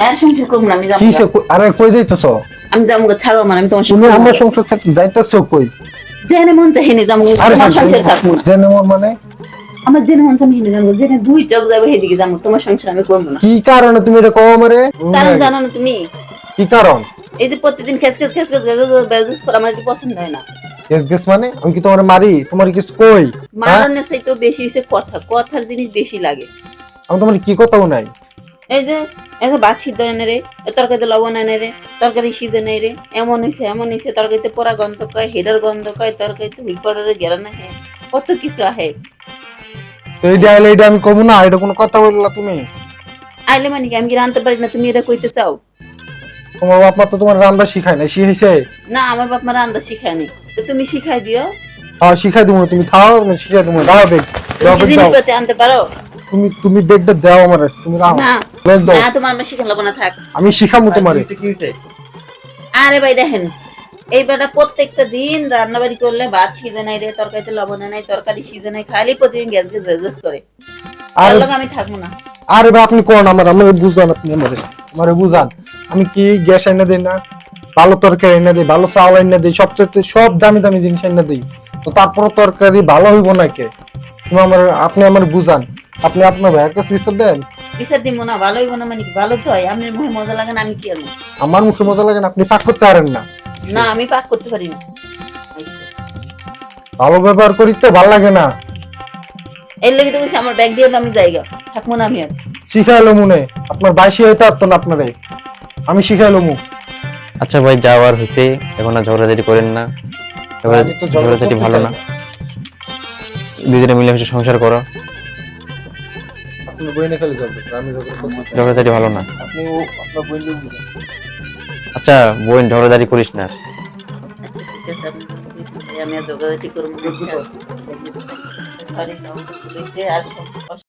এর সংসার করব না আমি যাব কিসে আরে কই যাইতেছো? আমি যাব গো, ছাড়ো আমার আমি তোমার তুমি আমার সংসার থেকে যাইতেছো কই? জেনে মন চাই হেনে যাব তোমার সংসার থাকব না। জেনে মন মানে? আমার জেনে মন চাই হেনে যাব জেনে দুই চোখ যাবে সেদিকে যাব তোমার সংসার আমি করব না। কি কারণে তুমি এটা কও আমারে? কারণ জানো না তুমি? কি কারণ? এই যে প্রতিদিন খেস খেস খেস খেস বেজুস করা আমার একটু পছন্দ হয় না? গেস গেস মানে? আমি কি তোমারে মারি? তোমার কিছু কই? হ্যাঁ? চাইতেও বেশি কথা কথার জিনিস বেশি লাগে। আমি তোমার কি কথাও নাই। এই যে যে ভাত সিদ্ধ এনে রে তরকারিতে লবণ এনে রে তরকারি সিদ্ধ নেই রে এমন হয়েছে এমন হয়েছে তরকারিতে পোড়া গন্ধ কয় হেডার গন্ধ কয় তরকারিতে হুইল পাউডারের গেরা না হ্যাঁ কত কিছু আহে। তো এই ডাইলে এটা আমি কমু না এটা কোনো কথা বললা তুমি? আইলে মানে কি আমি কি রানতে পারি না তুমি এটা কইতে চাও? তোমার বাপ মা তো তোমার রান্না শিখায় না শিখাইছে? না আমার বাপ মা রান্না শিখায়নি তো তুমি শিখাই দিও। হ্যাঁ শিখাই দেবো তুমি থাও আমি শিখাই দেবো দাও বেগ দাও বেগ জিনিসপাতি আনতে পারো? তুমি তুমি বেগটা দাও আমারে তুমি দাও না না তোমার আমরা না থাক। আমি শিখামু তোমারে। আরে ভাই দেখেন এই বেটা প্রত্যেকটা দিন রান্না বাড়ি করলে ভাত সিজে নাই রে তরকারিতে লবণ নাই তরকারি সিজে নাই খালি প্রতিদিন গ্যাস গ্যাস গ্যাস করে। আর আমি থাকব না। আরে বা আপনি কোন আমার আমারে বুঝান আপনি আমারে আমারে বুঝান। আমি কি গ্যাস এনে দেই না? ভালো তরকারি এনে দেই ভালো চাউল এনে দেই সবচেয়ে সব দামি দামি জিনিস এনে দেই। তো তারপর তরকারি ভালো হইব না কে তুমি আমার আপনি আমার বুঝান। আপনি আপনার ভাইয়ের কাছে বিচার দেন? বিচার দিব না ভালো হইব না মানে ভালো তো হয় আপনার মুখে মজা লাগে না আমি কি আনব? আমার মুখে মজা লাগে না আপনি ফাঁক করতে পারেন না। না আমি পাক করতে পারি না। ভালো ব্যবহার করি তো ভালো লাগে না। এর লেগে তো আমার ব্যাগ দিয়ে দাও, আমি জায়গা থাকব না আমি আর। শিখাইলো মনে আপনার বাইশি হইতে পারতো না আপনারে। আমি শিখাইলো মুখ আচ্ছা ভাই যাওয়ার হয়েছে এখন আর ঝগড়াঝাটি করেন না। এবার তো ঝগড়া ঝগড়াঝাটি ভালো না। দুজনে মিলেমিশে সংসার করো। আপনার বইনে ফেলে যাবে আমি ঝগড়া করতে চাই। ঝগড়াঝাটি ভালো না। আপনি আপনার বইনে আচ্ছা বোন ঝগড়াঝাটি করিস না। আচ্ছা আপনি আমি আর যোগাযোগ করব আর